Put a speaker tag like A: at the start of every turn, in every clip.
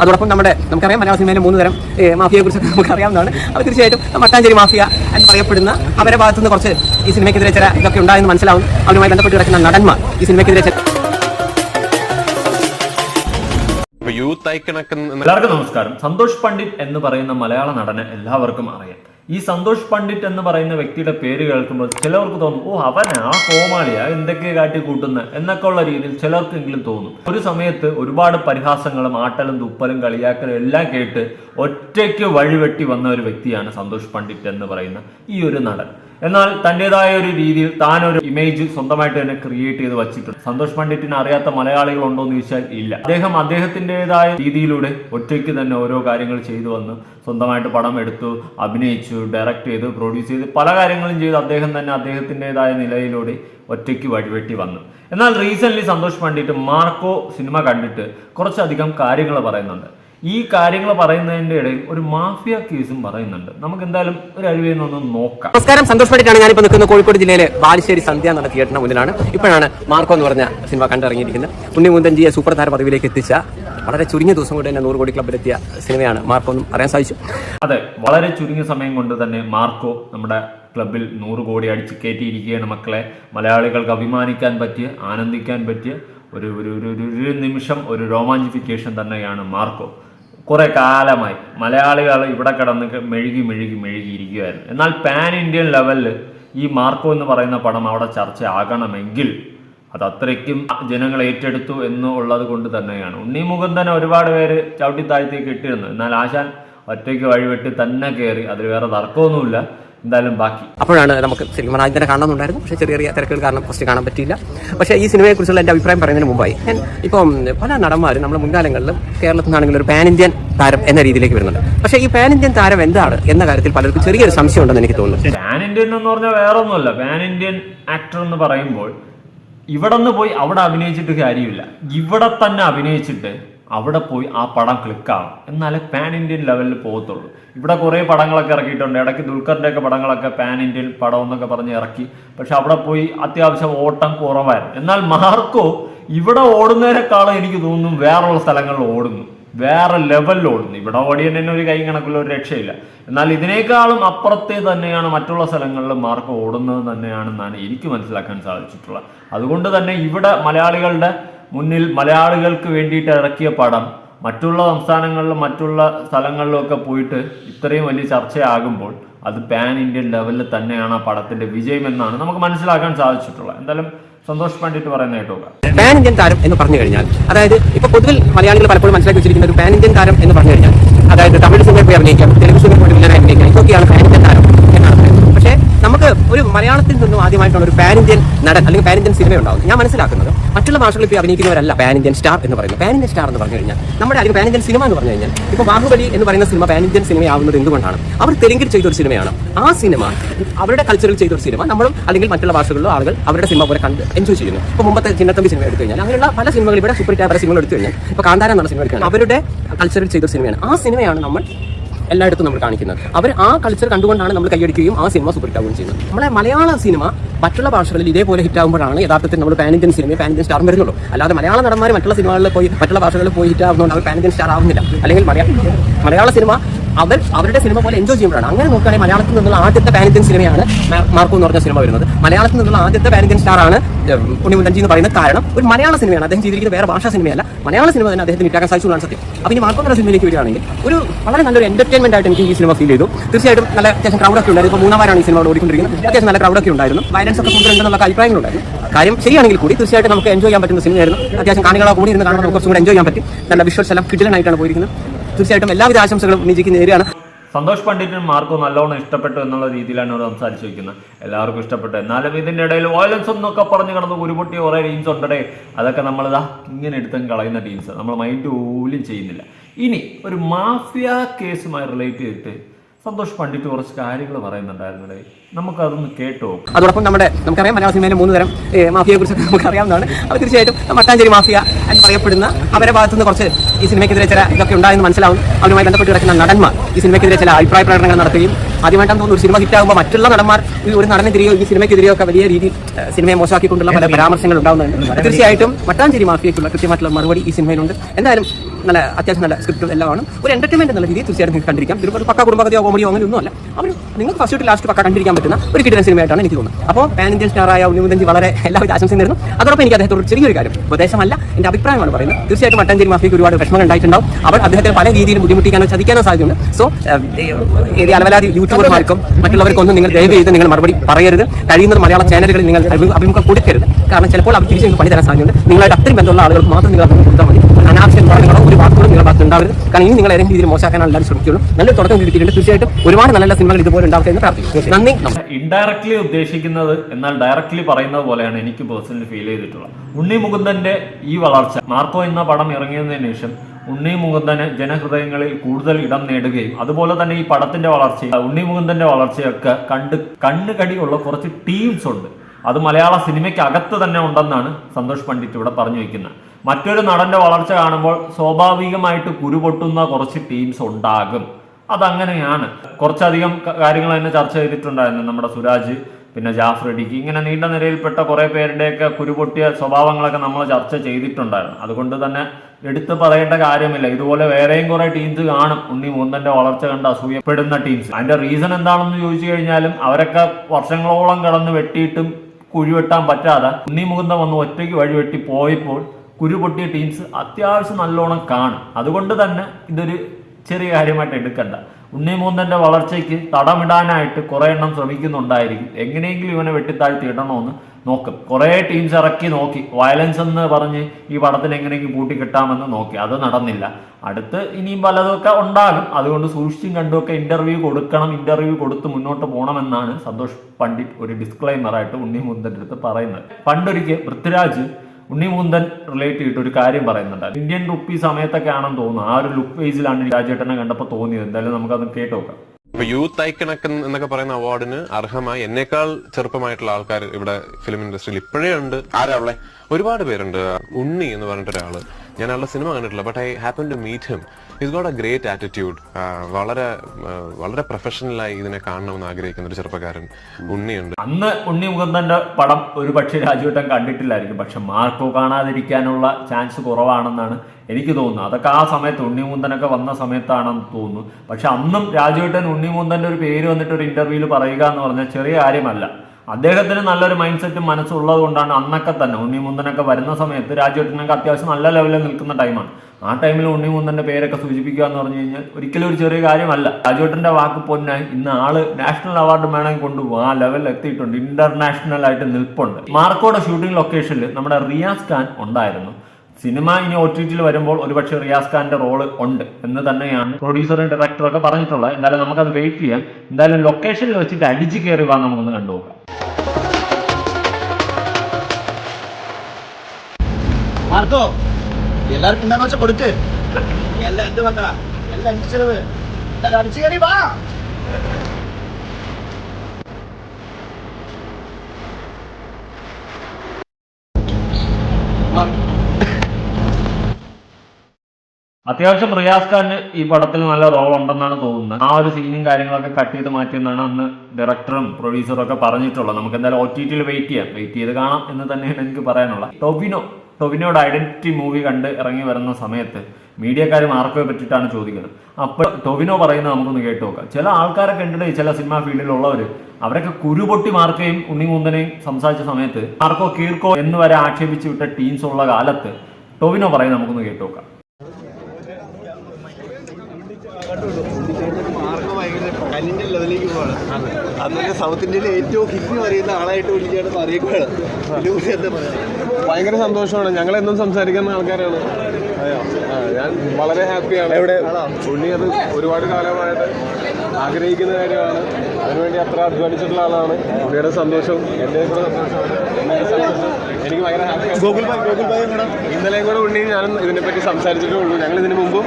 A: അതോടൊപ്പം നമ്മുടെ നമുക്കറിയാം മലയാള സിനിമയിലെ മൂന്ന് തരം മാഫിയയെ കുറിച്ച് നമുക്ക് അറിയാവുന്നതാണ് അപ്പോൾ തീർച്ചയായിട്ടും മട്ടാഞ്ചേരി മാഫിയ എന്ന് പറയപ്പെടുന്ന അവരുടെ ഭാഗത്തുനിന്ന് കുറച്ച് ഈ സിനിമയ്ക്കെതിരെ ചില ഇതൊക്കെ ഉണ്ടായെന്ന് മനസ്സിലാവും അവരുമായി ബന്ധപ്പെട്ട് കിടക്കുന്ന നടന്മാർ ഈ സിനിമയ്ക്കെതിരെ ചില
B: യൂത്ത് ഐക്കണൊക്കെ
C: എല്ലാവർക്കും നമസ്കാരം. സന്തോഷ് പണ്ഡിറ്റ് എന്ന് പറയുന്ന മലയാള നടനെ എല്ലാവർക്കും അറിയാം. ഈ സന്തോഷ് പണ്ഡിറ്റ് എന്ന് പറയുന്ന വ്യക്തിയുടെ പേര് കേൾക്കുമ്പോൾ ചിലവർക്ക് തോന്നും ഓ അവനാ ആ കോമാളിയാ എന്തൊക്കെ കാട്ടി കൂട്ടുന്ന? എന്നൊക്കെ ഉള്ള രീതിയിൽ ചിലർക്കെങ്കിലും തോന്നും. ഒരു സമയത്ത് ഒരുപാട് പരിഹാസങ്ങളും ആട്ടലും തുപ്പലും കളിയാക്കലും എല്ലാം കേട്ട് ഒറ്റയ്ക്ക് വഴിവെട്ടി വന്ന ഒരു വ്യക്തിയാണ് സന്തോഷ് പണ്ഡിറ്റ് എന്ന് പറയുന്ന ഈ ഒരു നടൻ. എന്നാൽ തന്റേതായ ഒരു രീതിയിൽ താൻ ഒരു ഇമേജ് സ്വന്തമായിട്ട് തന്നെ ക്രിയേറ്റ് ചെയ്ത് വച്ചിട്ടുണ്ട്. സന്തോഷ് പണ്ഡിറ്റിന് അറിയാത്ത മലയാളികൾ ഉണ്ടോ എന്ന് ചോദിച്ചാൽ ഇല്ല. അദ്ദേഹം അദ്ദേഹത്തിന്റെതായ രീതിയിലൂടെ ഒറ്റയ്ക്ക് തന്നെ ഓരോ കാര്യങ്ങൾ ചെയ്തു വന്ന് സ്വന്തമായിട്ട് പടം എടുത്തു അഭിനയിച്ചു ഡയറക്ട് ചെയ്തു പ്രൊഡ്യൂസ് ചെയ്ത് പല കാര്യങ്ങളും ചെയ്ത് അദ്ദേഹം തന്നെ അദ്ദേഹത്തിന്റെതായ നിലയിലൂടെ ഒറ്റയ്ക്ക് വഴിവെട്ടി വന്നു. എന്നാൽ റീസെന്റ് സന്തോഷ് പണ്ഡിറ്റ് മാർക്കോ സിനിമ കണ്ടിട്ട് കുറച്ചധികം കാര്യങ്ങൾ പറയുന്നുണ്ട്. ഈ കാര്യങ്ങൾ പറയുന്നതിന്റെ ഇടയിൽ ഒരു മാഫിയ കേസും പറയുന്നുണ്ട്. നമുക്ക് എന്തായാലും ഒരു അഴിവിൽ ഒന്ന് നോക്കാം.
A: നമസ്കാരം. സന്തോഷ് ഞാനിപ്പോ ഞാനിപ്പോൾ നിൽക്കുന്ന കോഴിക്കോട് ജില്ലയിലെ ബാലുശ്ശേരി സന്ധ്യ എന്ന തിയേറ്ററിന് മുന്നിലാണ്. ഇപ്പോഴാണ് മാർക്കോ എന്ന് പറഞ്ഞ സിനിമ കണ്ടിറങ്ങിയിരിക്കുന്നത് ഉണ്ണിമുന്തൻജിയെ സൂപ്പർ താര പദവിയിലേക്ക് എത്തിച്ച വളരെ ചുരുങ്ങിയ ദിവസം കൊണ്ട് തന്നെ നൂറ് കോടി ക്ലബിലെത്തിയ സിനിമയാണ് മാർക്കോ എന്നും പറയാൻ സാധിച്ചു.
C: അതെ വളരെ ചുരുങ്ങിയ സമയം കൊണ്ട് തന്നെ മാർക്കോ നമ്മുടെ ക്ലബിൽ നൂറ് കോടി അടിച്ച് കയറ്റിയിരിക്കുകയാണ് മക്കളെ. മലയാളികൾക്ക് അഭിമാനിക്കാൻ പറ്റിയ ആനന്ദിക്കാൻ പറ്റിയ ഒരു ഒരു ഒരു ഒരു- ഒരു നിമിഷം ഒരു രോമാഞ്ചിഫിക്കേഷൻ തന്നെയാണ് മാർക്കോ. കുറെ കാലമായി. മലയാളികൾ ഇവിടെ കിടന്ന് മെഴുകി മെഴുകി മെഴുകിയിരിക്കുകയായിരുന്നു എന്നാൽ പാൻ ഇന്ത്യൻ ലെവലിൽ ഈ മാർക്കോ എന്ന് പറയുന്ന പടം അവിടെ ചർച്ച ആകണമെങ്കിൽ അത് അത്രയ്ക്കും ജനങ്ങൾ ഏറ്റെടുത്തു എന്നുള്ളത് കൊണ്ട് തന്നെയാണ്. ഉണ്ണി മുകുന്ദൻ ഒരുപാട് പേര് ചവിട്ടി താഴ്ത്തേക്ക് ഇട്ടിരുന്നു. എന്നാൽ ആശാൻ ഒറ്റയ്ക്ക് വഴിവെട്ടി തന്നെ കയറി അതിൽ വേറെ തർക്കമൊന്നുമില്ല. എന്തായാലും ബാക്കി.
A: അപ്പോഴാണ് നമുക്ക് സിനിമ ആദ്യം കാണണമെന്നുണ്ടായിരുന്നു പക്ഷേ ചെറിയ ചെറിയ തിരക്കുകൾ കാരണം ഫസ്റ്റ് കാണാൻ പറ്റിയില്ല. പക്ഷേ ഈ സിനിമയെക്കുറിച്ചുള്ള എന്റെ അഭിപ്രായം പറയുന്നതിന് മുമ്പായി. ഞാൻ ഇപ്പം പല നടന്മാരും നമ്മുടെ മുൻകാലങ്ങളിൽ കേരളത്തിൽ നിന്നാണെങ്കിൽ ഒരു പാൻ ഇന്ത്യൻ താരം എന്ന രീതിയിലേക്ക് വരുന്നുണ്ട്. പക്ഷേ ഈ പാൻ ഇന്ത്യൻ താരം എന്താണ് എന്ന കാര്യത്തിൽ പലർക്കും ചെറിയൊരു സംശയം ഉണ്ടെന്ന് എനിക്ക് തോന്നുന്നു.
C: പാൻ ഇന്ത്യൻ എന്ന് പറഞ്ഞാൽ വേറെ ഒന്നുമല്ല പാൻ ഇന്ത്യൻ ആക്ടർ എന്ന് പറയുമ്പോൾ ഇവിടെ നിന്ന് പോയി അവിടെ അഭിനയിച്ചിട്ട് കാര്യമില്ല. ഇവിടെ തന്നെ അഭിനയിച്ചിട്ട് അവിടെ പോയി ആ പടം ക്ലിക്കാവും. എന്നാലേ പാൻ ഇന്ത്യൻ ലെവലിൽ പോകത്തുള്ളൂ. ഇവിടെ കുറേ പടങ്ങളൊക്കെ ഇറക്കിയിട്ടുണ്ട്. ഇടയ്ക്ക് ദുൽഖറിന്റെയൊക്കെ പടങ്ങളൊക്കെ പാൻ ഇന്ത്യൻ പടം എന്നൊക്കെ പറഞ്ഞ് ഇറക്കി. പക്ഷെ അവിടെ പോയി അത്യാവശ്യം ഓട്ടം കുറവായിരുന്നു. എന്നാൽ മാർക്കോ ഇവിടെ ഓടുന്നതിനേക്കാളും എനിക്ക് തോന്നുന്നു വേറുള്ള സ്ഥലങ്ങളിൽ ഓടുന്നു. വേറെ ലെവലിൽ ഓടുന്നു. ഇവിടെ ഓടിയതിന് തന്നെ ഒരു കൈ കണക്കുള്ള ഒരു രക്ഷയില്ല. എന്നാൽ ഇതിനേക്കാളും അപ്പുറത്തെ തന്നെയാണ് മറ്റുള്ള സ്ഥലങ്ങളിൽ മാർക്ക് ഓടുന്നത് തന്നെയാണെന്നാണ് എനിക്ക് മനസ്സിലാക്കാൻ സാധിച്ചിട്ടുള്ളത്. അതുകൊണ്ട് തന്നെ ഇവിടെ മലയാളികളുടെ മുന്നിൽ മലയാളികൾക്ക് വേണ്ടിയിട്ട് ഇറക്കിയ പടം മറ്റുള്ള സംസ്ഥാനങ്ങളിലും മറ്റുള്ള സ്ഥലങ്ങളിലൊക്കെ പോയിട്ട് ഇത്രയും വലിയ ചർച്ചയാകുമ്പോൾ അത് പാൻ ഇന്ത്യൻ ലെവലിൽ തന്നെയാണ് ആ പടത്തിന്റെ വിജയം എന്നാണ് നമുക്ക് മനസ്സിലാക്കാൻ സാധിച്ചിട്ടുള്ളത്. എന്തായാലും സന്തോഷ് പണ്ഡിറ്റ് പറയുന്ന കേട്ടോ
A: പാൻ ഇന്ത്യൻ താരം എന്ന് പറഞ്ഞു കഴിഞ്ഞാൽ അതായത് ഇപ്പൊ പൊതുവിൽ മലയാളികൾ പലപ്പോഴും മനസ്സിലാക്കി വെച്ചിരിക്കുന്ന ഒരു പാൻ ഇന്ത്യൻ താരം എന്ന് പറഞ്ഞു കഴിഞ്ഞാൽ അതായത് തമിഴ് സിനിമയിൽ പോയി അഭിനയിക്കാം തെലുങ്ക് സിനിമയിൽ പോയി വില്ലനായി അഭിനയിക്കാം ഇതൊക്കെയാണ് പാൻ ഇന്ത്യൻ താരം എന്നാണ് പറയുന്നത്. പക്ഷേ നമുക്ക് ഒരു മലയാളത്തിൽ നിന്നും ആദ്യമായിട്ടുള്ള ഒരു പാൻ ഇന്ത്യൻ നടൻ അല്ലെങ്കിൽ പാൻ ഇന്ത്യൻ സിനിമ ഉണ്ടാവും ഞാൻ മനസ്സിലാക്കുന്നത് മറ്റുള്ള ഭാഷകളിൽ ഇപ്പോൾ അഭിനയിക്കുന്നവരല്ല പാൻ ഇന്ത്യൻ സ്റ്റാർ എന്ന് പറയുന്നത്. പാൻ ഇന്ത്യൻ സ്റ്റാർ എന്ന് പറഞ്ഞു കഴിഞ്ഞാൽ നമ്മുടെ അല്ലെങ്കിൽ പാൻ ഇന്ത്യൻ സിനിമ എന്ന് പറഞ്ഞു കഴിഞ്ഞാൽ ഇപ്പോൾ ബാഹുബലി എന്ന് പറയുന്ന സിനിമ പാൻ ഇന്ത്യൻ സിനിമയാവുന്നത് എന്തുകൊണ്ടാണ്? അവർ തെലുങ്കിൽ ചെയ്ത ഒരു സിനിമയാണ് ആ സിനിമ അവരുടെ കൾച്ചറിൽ ചെയ്ത ഒരു സിനിമ നമ്മളും അല്ലെങ്കിൽ മറ്റുള്ള ഭാഷകളിലോ ആളുകൾ അവരുടെ സിനിമ പോലെ കണ്ട് എൻജോയ് ചെയ്യുന്നു. ഇപ്പോൾ മുമ്പത്തെ ചിന്നത്തമ്പി സിനിമ എടുത്തു കഴിഞ്ഞാൽ അങ്ങനെയുള്ള പല സിനിമകൾ ഇവിടെ സൂപ്പർ ഹിറ്റ് പല സിനിമകൾ എടുത്തു കഴിഞ്ഞാൽ ഇപ്പോൾ കാന്താര എന്നുള്ള സിനിമ എടുക്കുകയാണ് അവരുടെ കൾച്ചറിൽ ചെയ്തൊരു സിനിമയാണ് ആ സിനിമയാണ് നമ്മൾ എല്ലായിടത്തും നമ്മൾ കാണിക്കുന്നത്. അവർ ആ കൾച്ചർ കണ്ടുകൊണ്ടാണ് നമ്മൾ കൈയടിക്കുകയും ആ സിനിമ സൂപ്പർ ഹിറ്റ് ആവുകയും ചെയ്യുന്നത്. നമ്മളെ മലയാള സിനിമ മറ്റുള്ള ഭാഷകളിൽ ഇതേപോലെ ഹിറ്റ് ആകുമ്പോഴാണ് യഥാർത്ഥത്തിൽ നമ്മൾ പാൻ ഇന്ത്യൻ സിനിമയെ പാൻ ഇന്ത്യൻ സ്റ്റാർ വരുന്നുള്ളൂ. അല്ലാതെ മലയാള നടന്മാർ മറ്റുള്ള സിനിമകളിൽ പോയി മറ്റുള്ള ഭാഷകളിൽ പോയി ഹിറ്റ് ആവുന്നതുകൊണ്ട് അവർ പാൻ ഇന്ത്യൻ സ്റ്റാർ ആവുന്നില്ല. അല്ലെങ്കിൽ മലയാള മലയാള സിനിമ അവർ അവരുടെ സിനിമ പോലെ എൻജോയ് ചെയ്യുമ്പോഴാണ്. അങ്ങനെ നോക്കുകയാണെങ്കിൽ മലയാളത്തിൽ നിന്നുള്ള ആദ്യത്തെ പാനിത്യൻ സിനിമയാണ് മാർക്കു എന്ന് പറഞ്ഞ സിനിമ വരുന്നത്. മലയാളത്തിൽ നിന്നുള്ള ആദ്യത്തെ പാനിത്യൻ സ്റ്റാറാണ് ഉണ്ണിമുന്തൻജി എന്ന് പറയുന്നത് കാരണം ഒരു മലയാള സിനിമയാണ്. അദ്ദേഹം ചെയ്തിരിക്കുന്നത് വേറെ ഭാഷാ സിനിമയല്ല. മലയാള സിനിമ തന്നെ അദ്ദേഹത്തിന് ഇട്ടാക്കാൻ സാധിച്ചുള്ളതാണ് സത്യം. അപ്പോൾ ഇനി മാർക്കോ എന്ന സിനിമയിലേക്ക് വരികയാണെങ്കിൽ ഒരു വളരെ നല്ലൊരു എന്റർടൈൻമെന്റ് ആയിട്ട് എനിക്ക് ഈ സിനിമ ഫീൽ ചെയ്തു. തീർച്ചയായിട്ടും നല്ല അത്യാവശ്യം ക്രൗഡൊക്കെ ഉണ്ടായിരുന്നു. ഇപ്പോൾ മൂന്നാമാരാണ് ഈ സിനിമ ഓടിക്കൊണ്ടിരിക്കുന്നത്. അത്യാവശ്യം നല്ല ക്രൗഡൊക്കെ ഉണ്ടായിരുന്നു. വയലൻസ് ഒക്കെ കൂടുതലുണ്ടെന്നുള്ള അഭിപ്രായങ്ങളുണ്ടായിരുന്നു കാര്യം ശരിയാണെങ്കിൽ കൂടി തീർച്ചയായിട്ടും നമുക്ക് എൻജോയ് ചെയ്യാൻ പറ്റുന്ന സിനിമയായിരുന്നു. അത്യാവശ്യം കാണികളെ കൂടി ഇരുന്ന് കാണുമ്പോൾ നമുക്ക് കുറച്ചും കൂടി എൻജോയ് ചെയ്യാൻ പറ്റും. നല്ല വിഷ്വൽസ് എല്ലാം കിഡിലനായിട്ടാണ് പോയിരിക്കുന്നത്. തീർച്ചയായിട്ടും എല്ലാവിധ ആശംസകളും ഉണ്ണിജിക്ക് നേരെയാണ്
C: സന്തോഷ് പണ്ഡിറ്റിനും മാർക്കും നല്ലോണം ഇഷ്ടപ്പെട്ടു എന്നുള്ള രീതിയിലാണ് ഇവിടെ സംസാരിച്ചു വെക്കുന്നത്. എല്ലാവർക്കും ഇഷ്ടപ്പെട്ടു. എന്നാലും ഇതിന്റെ ഇടയിൽ വയലൻസ് എന്നൊക്കെ പറഞ്ഞു കിടന്ന് ഉരുപൊട്ടി കുറേ ടീംസ് ഉണ്ടേ അതൊക്കെ നമ്മളിതാ ഇങ്ങനെ എടുത്തും കളയുന്ന ടീംസ് നമ്മൾ മൈൻഡ് പോലും ചെയ്യുന്നില്ല. ഇനി ഒരു മാഫിയ കേസുമായി റിലേറ്റ് ചെയ്തിട്ട് സന്തോഷ് പണ്ഡിറ്റ് കുറച്ച് കാര്യങ്ങൾ പറയുന്നുണ്ടായിരുന്നല്ലേ നമുക്കതൊന്ന് കേട്ടോ
A: അതോടൊപ്പം നമ്മുടെ നമുക്കറിയാം മലയാള സിനിമയിലെ മൂന്ന് തരം മാഫിയെ കുറിച്ച് നമുക്ക് അറിയാവുന്നതാണ് അപ്പോൾ തീർച്ചയായിട്ടും മട്ടാഞ്ചേരി മാഫിയ എന്ന് പറയപ്പെടുന്ന അവരുടെ ഭാഗത്തുനിന്ന് കുറച്ച് ഈ സിനിമയ്ക്കെതിരെ ചില ഇതൊക്കെ ഉണ്ടായെന്ന് മനസ്സിലാവും. അവരുമായി ബന്ധപ്പെട്ട് കിടക്കുന്ന നടന്മാർ ഈ സിനിമയ്ക്കെതിരെ ചില അഭിപ്രായ പ്രകടനങ്ങൾ നടത്തുകയും ആദ്യമായിട്ടാണ് തോന്നുന്നു ഒരു സിനിമ ഹിറ്റ് ആകുമ്പോൾ മറ്റുള്ള നടന്മാർ ഈ ഒരു നടനെതിരെയോ ഈ സിനിമയ്ക്കെതിരെയോ ഒക്കെ വലിയ രീതിയിൽ സിനിമയെ മോശമാക്കിക്കൊണ്ടുള്ള പല പരാമർശങ്ങൾ ഉണ്ടാകുന്നുണ്ട് തീർച്ചയായിട്ടും മട്ടാഞ്ചേരി മാഫിയയ്ക്കുള്ള കൃത്യമായിട്ടുള്ള മറുപടി ഈ സിനിമയിലുണ്ട്. എന്തായാലും നല്ല അത്യാവശ്യം നല്ല സ്ക്രിപ്റ്റും എല്ലാമാണ് ഒരു എന്റർടൈൻമെന്റ് എന്നുള്ള രീതിയിൽ തീർച്ചയായിട്ടും കണ്ടിരിക്കാം. ഇതിൽ ഒരു പക്ക കുടുംബകഥയോ കോമഡിയോ അങ്ങനെ ഒന്നുമല്ല അവർ നിങ്ങൾക്ക് ഫസ്റ്റ് ടു ലാസ്റ്റ് പക്ക കണ്ടിരിക്കാൻ പറ്റുന്ന ഒരു കിട്ടുന്ന സിനിമയായിട്ടാണ് എനിക്ക് തോന്നുന്നത്. അപ്പോൾ പാൻ ഇന്ത്യൻ സ്റ്റാറായ ഉണ്ണിമുന്തൻജി വളരെ എല്ലാവിധ ആശംസയും നേരുന്നു. അതോടൊപ്പം എനിക്ക് അദ്ദേഹത്തോട് ചെറിയൊരു കാര്യം. ഉപദേശമല്ല എന്റെ അഭിപ്രായമാണ് പറയുന്നത്. തീർച്ചയായിട്ടും മട്ടഞ്ചേരി മാഫിയക്ക് ഒരുപാട് വിഷമങ്ങൾ ഉണ്ടായിട്ടുണ്ടാവും. അവർ അദ്ദേഹത്തെ പല രീതിയിലും ബുദ്ധിമുട്ടിക്കാനോ ചതിക്കാനോ സാധ്യതയുണ്ട്. സോ ഏത് അലവലാതി യൂട്യൂബർമാർക്കും മറ്റുള്ളവർക്കൊന്നും നിങ്ങൾ ദയവ് ചെയ്ത് നിങ്ങൾ മറുപടി പറയരുത്. കഴിയുന്നത് മലയാള ചാനലുകളിൽ നിങ്ങൾ അഭിമുഖം കൊടുക്കരുത്. കാരണം ചിലപ്പോൾ അവർ തിരിച്ച് പണി തരാൻ സാധ്യതയുണ്ട്. നിങ്ങളായിട്ട് അത്രയും ബന്ധമുള്ള ആളുകൾക്ക് മാത്രം നിങ്ങൾ കൊടുത്താൽ മതി. അനാവശ്യം പറഞ്ഞങ്ങളോ ഒരു വാക്കുകളും നിങ്ങൾ ഭാഗത്ത് ഉണ്ടാവരുത്. കാരണം ഇനി നിങ്ങൾ ഏതെങ്കിലും രീതിയിൽ മോശമാക്കാനുള്ള എല്ലാവരും ശ്രമിക്കുള്ളൂ നല്ലൊരു തുടക്കം കിട്ടിയിട്ടുണ്ട്. തീർച്ചയായിട്ടും ഒരുപാട് നല്ല സിനിമകൾ ഇതുപോലെ ഉണ്ടാവട്ടെ എന്ന് പ്രാർത്ഥിക്കുന്നു. നന്ദി.
C: ഇൻഡയറക്ട്ലി ഉദ്ദേശിക്കുന്നത് എന്നാൽ ഡയറക്ട്ലി പറയുന്നത് പോലെയാണ് എനിക്ക് പേഴ്സണലി ഫീൽ ചെയ്തിട്ടുള്ളത്. ഉണ്ണി മുകുന്ദന്റെ ഈ വളർച്ച മാർക്കോ എന്ന പടം ഇറങ്ങിയതിനു ശേഷം ഉണ്ണി മുകുന്ദന് ജനഹൃദയങ്ങളിൽ കൂടുതൽ ഇടം നേടുകയും അതുപോലെ തന്നെ ഈ പടത്തിന്റെ വളർച്ചയും ഉണ്ണി മുകുന്ദന്റെ വളർച്ചയൊക്കെ കണ്ട് കണ്ണുകടിയുള്ള കുറച്ച് ടീംസ് ഉണ്ട്. അത് മലയാള സിനിമയ്ക്ക് അകത്ത് തന്നെ ഉണ്ടെന്നാണ് സന്തോഷ് പണ്ഡിറ്റ് ഇവിടെ പറഞ്ഞു വയ്ക്കുന്നത് മറ്റൊരു നടന്റെ വളർച്ച കാണുമ്പോൾ സ്വാഭാവികമായിട്ട് കുരുപൊട്ടുന്ന കുറച്ച് ടീംസ് ഉണ്ടാകും. അതങ്ങനെയാണ്. കുറച്ചധികം കാര്യങ്ങൾ തന്നെ ചർച്ച ചെയ്തിട്ടുണ്ടായിരുന്നു നമ്മുടെ സുരാജ് പിന്നെ ജാഫർ ഇടിക്ക്. ഇങ്ങനെ നീണ്ട നിരയിൽപ്പെട്ട കുറേ പേരുടെയൊക്കെ കുരുപൊട്ടിയ സ്വഭാവങ്ങളൊക്കെ നമ്മൾ ചർച്ച ചെയ്തിട്ടുണ്ടായിരുന്നു. അതുകൊണ്ട് തന്നെ എടുത്തു പറയേണ്ട കാര്യമില്ല. ഇതുപോലെ വേറെയും കുറെ ടീംസ് കാണും. ഉണ്ണി മൂന്നന്റെ വളർച്ച കണ്ട് അസൂയപ്പെടുന്ന ടീംസ് അതിന്റെ റീസൺ എന്താണെന്ന് ചോദിച്ചു കഴിഞ്ഞാലും അവരൊക്കെ വർഷങ്ങളോളം കടന്ന് വെട്ടിയിട്ടും കുഴിവെട്ടാൻ പറ്റാതെ ഉണ്ണി മുകുന്ദം വന്ന് ഒറ്റയ്ക്ക് വഴി വെട്ടി പോയപ്പോൾ കുരുപൊട്ടിയ ടീംസ് അത്യാവശ്യം നല്ലോണം കാണും. അതുകൊണ്ട് തന്നെ ഇതൊരു ചെറിയ കാര്യമായിട്ട് എടുക്കണ്ട. ഉണ്ണിമൂന്നന്റെ വളർച്ചയ്ക്ക് തടമിടാനായിട്ട് കുറെ എണ്ണം ശ്രമിക്കുന്നുണ്ടായിരിക്കും. എങ്ങനെയെങ്കിലും ഇവനെ വെട്ടിത്താഴ്ത്തി ഇടണമെന്ന് നോക്കും. കുറേ ടീംസ് ഇറക്കി നോക്കി. വയലൻസ് എന്ന് പറഞ്ഞ് ഈ പടത്തിന് എങ്ങനെയെങ്കിലും കൂട്ടി കിട്ടാമെന്ന് നോക്കി. അത് നടന്നില്ല. അടുത്ത് ഇനിയും പലതൊക്കെ ഉണ്ടാകും. അതുകൊണ്ട് സൂക്ഷിച്ചും കണ്ടുമൊക്കെ ഇന്റർവ്യൂ കൊടുക്കണം. ഇന്റർവ്യൂ കൊടുത്ത് മുന്നോട്ട് പോകണമെന്നാണ് സന്തോഷ് പണ്ഡിറ്റ് ഒരു ഡിസ്ക്ലൈമർ ആയിട്ട് ഉണ്ണിമുന്തന്റെ അടുത്ത് പറയുന്നത്. പണ്ടൊരിക്കൽ പൃഥ്വിരാജ് ഉണ്ണിമുന്തൻ റിലേറ്റ് ചെയ്തിട്ട് ഒരു കാര്യം പറയുന്നുണ്ട്. ഇന്ത്യൻ റുപ്പി സമയത്തൊക്കെ ആണെന്ന് തോന്നുന്നു. ആ ഒരു ലുക്ക് വേജിലാണ് രാജേട്ടനെ കണ്ടപ്പോൾ തോന്നിയത്. എന്തായാലും നമുക്കത് കേട്ട് നോക്കാം.
B: ഇപ്പൊ യൂത്ത് ഐക്കണക്കൻ എന്നൊക്കെ പറയുന്ന അവാർഡിന് അർഹമായി എന്നേക്കാൾ ചെറുപ്പമായിട്ടുള്ള ആൾക്കാർ ഇവിടെ ഫിലിം ഇൻഡസ്ട്രിയിൽ ഇപ്പോഴേ ഉണ്ട്. ആരാളെ ഒരുപാട് പേരുണ്ട്. ഉണ്ണി എന്ന് പറഞ്ഞിട്ട് ഒരാൾ ഞാൻ ആളുടെ സിനിമ കണ്ടിട്ടില്ല but I happen to meet him is got a great attitude വളരെ വളരെ പ്രൊഫഷണലായി ഇതിനെ കാണണമെന്ന് ആഗ്രഹിക്കുന്ന ഒരു ചെറുപ്പക്കാരൻ ഉണ്ണിയുണ്ട്.
C: അന്ന് ഉണ്ണി മുകുന്ദന്റെ പടം ഒരു പക്ഷേ രാജുവേട്ടൻ കണ്ടിട്ടില്ലായിരിക്കും. പക്ഷെ മാർക്കോ കാണാതിരിക്കാനുള്ള ചാൻസ് കുറവാണെന്നാണ് എനിക്ക് തോന്നുന്നു അതൊക്കെ ആ സമയത്ത് ഉണ്ണി മുകുന്ദനൊക്കെ വന്ന സമയത്താണെന്ന് തോന്നുന്നു. പക്ഷെ അന്നും രാജുവേട്ടൻ ഉണ്ണി മുകുന്ദന്റെ ഒരു പേര് വന്നിട്ട് ഒരു ഇന്റർവ്യൂവിൽ പറയുക എന്ന് പറഞ്ഞാൽ ചെറിയ കാര്യമല്ല. അദ്ദേഹത്തിന് നല്ലൊരു മൈൻഡ് സെറ്റും മനസ്സുള്ളത് കൊണ്ടാണ് അന്നൊക്കെ തന്നെ ഉണ്ണി മുന്തനൊക്കെ വരുന്ന സമയത്ത് രാജുവേട്ടനൊക്കെ അത്യാവശ്യം നല്ല ലെവലിൽ നിൽക്കുന്ന ടൈമാണ് ആ ടൈമിൽ ഉണ്ണി മുന്തന്റെ പേരൊക്കെ സൂചിപ്പിക്കുക എന്ന് പറഞ്ഞു കഴിഞ്ഞാൽ ഒരിക്കലും ഒരു ചെറിയ കാര്യമല്ല. രാജുവേട്ടന്റെ വാക്ക് പൊന്നായി ഇന്ന് ആൾ നാഷണൽ അവാർഡ് വേണമെങ്കിൽ കൊണ്ടുപോകും. ആ ലെവലിൽ എത്തിയിട്ടുണ്ട്. ഇന്റർനാഷണൽ ആയിട്ട് നിൽപ്പുണ്ട്. മാർക്കോടെ ഷൂട്ടിംഗ് ലൊക്കേഷനിൽ നമ്മുടെ റിയാസ് ഖാൻ ഉണ്ടായിരുന്നു. സിനിമ ഇനി ഒ ടി ടിയിൽ വരുമ്പോൾ ഒരുപക്ഷെ റിയാസ് ഖാന്റെ റോൾ ഉണ്ട് എന്ന് തന്നെയാണ് പ്രൊഡ്യൂസറും ഡയറക്ടറും ഒക്കെ പറഞ്ഞിട്ടുള്ളത്. എന്തായാലും നമുക്കത് വെയിറ്റ് ചെയ്യാം. എന്തായാലും ലൊക്കേഷനിൽ വെച്ചിട്ട് അടിച്ചു കയറി വാ നമുക്കൊന്ന് കണ്ടു
D: മാർക്കോ എല്ലാവർക്കും എന്താന്ന് വെച്ചാൽ കൊടുക്ക്. എല്ലാം എന്ത് വന്നാ എല്ലാം എന്ത് ചെലവ്? അടിച്ചു കയറി വാ.
C: അത്യാവശ്യം റിയാസ് ഖാന് ഈ പടത്തിൽ നല്ല റോൾ ഉണ്ടെന്നാണ് തോന്നുന്നത്. ആ ഒരു സീനും കാര്യങ്ങളൊക്കെ കട്ട് ചെയ്ത് മാറ്റിയെന്നാണ് അന്ന് ഡയറക്ടറും പ്രൊഡ്യൂസറും ഒക്കെ പറഞ്ഞിട്ടുള്ളത്. നമുക്ക് എന്തായാലും ഒ ടി ടിയിൽ വെയിറ്റ് ചെയ്യാം. വെയിറ്റ് ചെയ്ത് കാണാം എന്ന് തന്നെയാണ് എനിക്ക് പറയാനുള്ളത്. ടൊവിനോ ടൊവിനോയുടെ ഐഡന്റിറ്റി മൂവി കണ്ട് ഇറങ്ങി വരുന്ന സമയത്ത് മീഡിയക്കാർ മാർക്കോയെ പറ്റിയിട്ടാണ് ചോദിക്കുന്നത്. അപ്പോൾ ടൊവിനോ പറയുന്നത് നമുക്കൊന്ന് കേട്ട് നോക്കാം ചില ആൾക്കാരൊക്കെ ഉണ്ട് ചില സിനിമാ ഫീൽഡിലുള്ളവർ അവരൊക്കെ കുരുപൊട്ടി മാർക്കയും ഉണ്ണിമുന്തനെയും സംസാരിച്ച സമയത്ത് മാർക്കോ കീർക്കോ എന്ന് വരെ ആക്ഷേപിച്ച് വിട്ട ടീംസ് ഉള്ള കാലത്ത് ടൊവിനോ പറയുന്നത് നമുക്കൊന്ന് കേട്ട് നോക്കാം
E: മാർക്ക് സൗത്ത് ഇന്ത്യയിലെ ഏറ്റവും ഹിന്ദി പറയുന്ന ആളായിട്ട് വിളിക്കുകയാണെന്ന് അറിയിക്കുകയാണ്
F: ഭയങ്കര സന്തോഷമാണ്. ഞങ്ങൾ എന്നും സംസാരിക്കുന്ന ആൾക്കാരാണ്. അതെയോ? ഞാൻ വളരെ ഹാപ്പിയാണ്. എവിടെ? ഉണ്ണി അത് ഒരുപാട് കാലമായിട്ട് ആഗ്രഹിക്കുന്ന കാര്യമാണ്. അതിനുവേണ്ടി അത്ര അധ്വാനിച്ചിട്ടുള്ള ആളാണ്. പുള്ളിയുടെ സന്തോഷവും എന്റെ കൂടെ സന്തോഷമാണ് സന്തോഷം. എനിക്ക് ഭയങ്കര ഹാപ്പിയാണ് ഇന്നലെയും കൂടെ ഉണ്ണി ഞാൻ ഇതിനെപ്പറ്റി സംസാരിച്ചിട്ടേ ഉള്ളൂ. ഞങ്ങൾ ഇതിനു മുമ്പും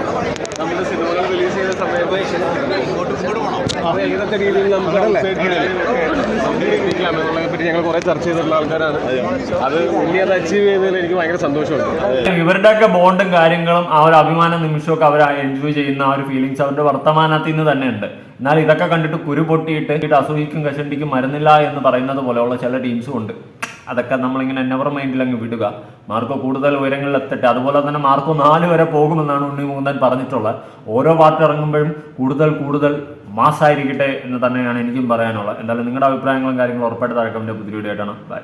F: നമ്മുടെ സിനിമകൾ ഏതൊക്കെ രീതിയിൽ നമുക്ക് ഔട്ട്സൈഡ് എത്തിക്കാം ഞങ്ങൾ കുറെ ചർച്ച ചെയ്തിട്ടുള്ള ആൾക്കാരാണ്. അത് ഉണ്ണി അത് അച്ചീവ് ചെയ്തതിൽ എനിക്ക് ഭയങ്കര സന്തോഷമുണ്ട്.
C: ഇവരുടെയൊക്കെ ബോണ്ടും കാര്യങ്ങളും ആ ഒരു അഭിമാന നിമിഷമൊക്കെ അവർ എൻജോയ് ചെയ്യുന്ന ആ ഒരു ഫീലിങ്സ് അവരുടെ വർത്തമാനത്തിൽ നിന്ന് തന്നെ ഉണ്ട് എന്നാൽ ഇതൊക്കെ കണ്ടിട്ട് കുരു പൊട്ടിയിട്ട് അസുഖിക്കും അസൂയിക്കും കഷണ്ടിക്കും മരുന്നില്ല എന്ന് പറയുന്നത് പോലെയുള്ള ചില ടീംസും ഉണ്ട്. അതൊക്കെ നമ്മളിങ്ങനെ നെവർ മൈൻഡിൽ അങ്ങ് വിടുക. മാർക്ക് കൂടുതൽ ഉയരങ്ങളിൽ എത്തട്ടെ. അതുപോലെ തന്നെ മാർക്ക് നാല് വരെ പോകുമെന്നാണ് ഉണ്ണി മുകുന്ദൻ പറഞ്ഞിട്ടുള്ളത്. ഓരോ പാർട്ടി ഇറങ്ങുമ്പോഴും കൂടുതൽ കൂടുതൽ മാസ്സായിരിക്കട്ടെ എന്ന് തന്നെയാണ് എനിക്കും പറയാനുള്ളത്. എന്തായാലും നിങ്ങളുടെ അഭിപ്രായങ്ങളും കാര്യങ്ങളും ഉറപ്പായിട്ട് താഴെ കമന്റ് പുതിയ വീഡിയോ ആയിട്ടാണ് ബൈ